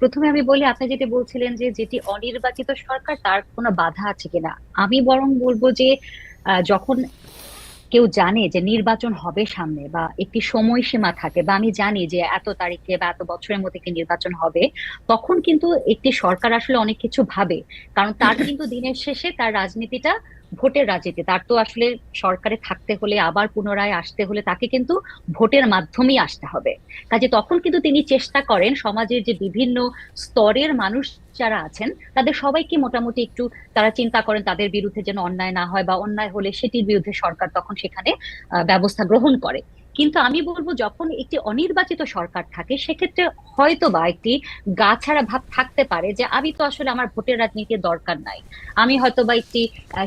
প্রথমে আমি বলি আপনি যেটি বলছিলেন যে যেটি অনির্বাচিত সরকার তার কোনো বাধা আছে কিনা? আমি বরং বলব যে যখন কেউ জানে যে নির্বাচন হবে সামনে বা একটি সময়সীমা থাকে বা আমি জানি যে এত তারিখে বা এত বছরের মধ্যে একটি নির্বাচন হবে তখন কিন্তু একটি সরকার আসলে অনেক কিছু ভাবে। কারণ তার কিন্তু দিনের শেষে তার রাজনীতিটা ভোটের রাজনীতি, তার তো আসলে সরকারে থাকতে হলে, আবার পুনরায় আসতে হলে তাকে কিন্তু ভোটের মাধ্যমেই আসতে হবে। কাজে তখন কিন্তু তিনি চেষ্টা করেন সমাজের যে বিভিন্ন স্তরের মানুষ যারা আছেন, তাদের সবাইকে মোটামুটি একটু তারা চিন্তা করেন তাদের বিরুদ্ধে যেন অন্যায় না হয় বা অন্যায় হলে সেটির বিরুদ্ধে সরকার তখন সেখানে ব্যবস্থা গ্রহণ করে। কিন্তু আমি বলব যখন একটি অনির্বাচিত সরকার থাকে সেক্ষেত্রে হয়তো বা একটি গা ছাড়া ভাব থাকতে পারে যে আমি তো আসলে আমার ভোটের রাজনীতির দরকার নাই। আমি হয়তো বা একটি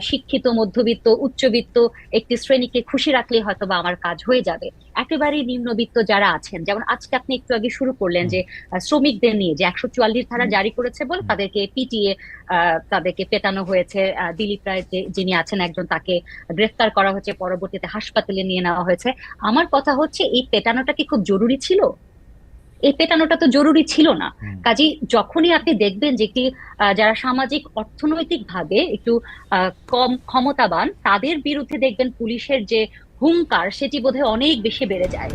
শিক্ষিত মধ্যবিত্ত উচ্চবিত্ত একটি শ্রেণীকে খুশি রাখলে হয়তো বা আমার কাজ হয়ে যাবে। একেবারেই নিম্নবিত্ত যারা আছেন যেমন আজকে আপনি একটু আগে শুরু করলেন যে শ্রমিকদের নিয়ে যে একশো চুয়াল্লিশ ধারা জারি করেছে বলে তাদেরকে পিটিয়ে তাদেরকে পেটানো হয়েছে। দিলীপ রায় যিনি আছেন একজন তাকে গ্রেফতার করা হয়েছে পরবর্তীতে হাসপাতালে নিয়ে নেওয়া হয়েছে। আমার কথা হচ্ছে এই পেটানোটা কি খুব জরুরি ছিল? এই পেটানোটা তো জরুরি ছিল না। কাজেই যখনই আপনি দেখবেন যে একটি আহ, যারা সামাজিক অর্থনৈতিক ভাবে একটু আহ, কম ক্ষমতাবান তাদের বিরুদ্ধে দেখবেন পুলিশের যে হুঙ্কার সেটি বোধহয় অনেক বেশি বেড়ে যায়।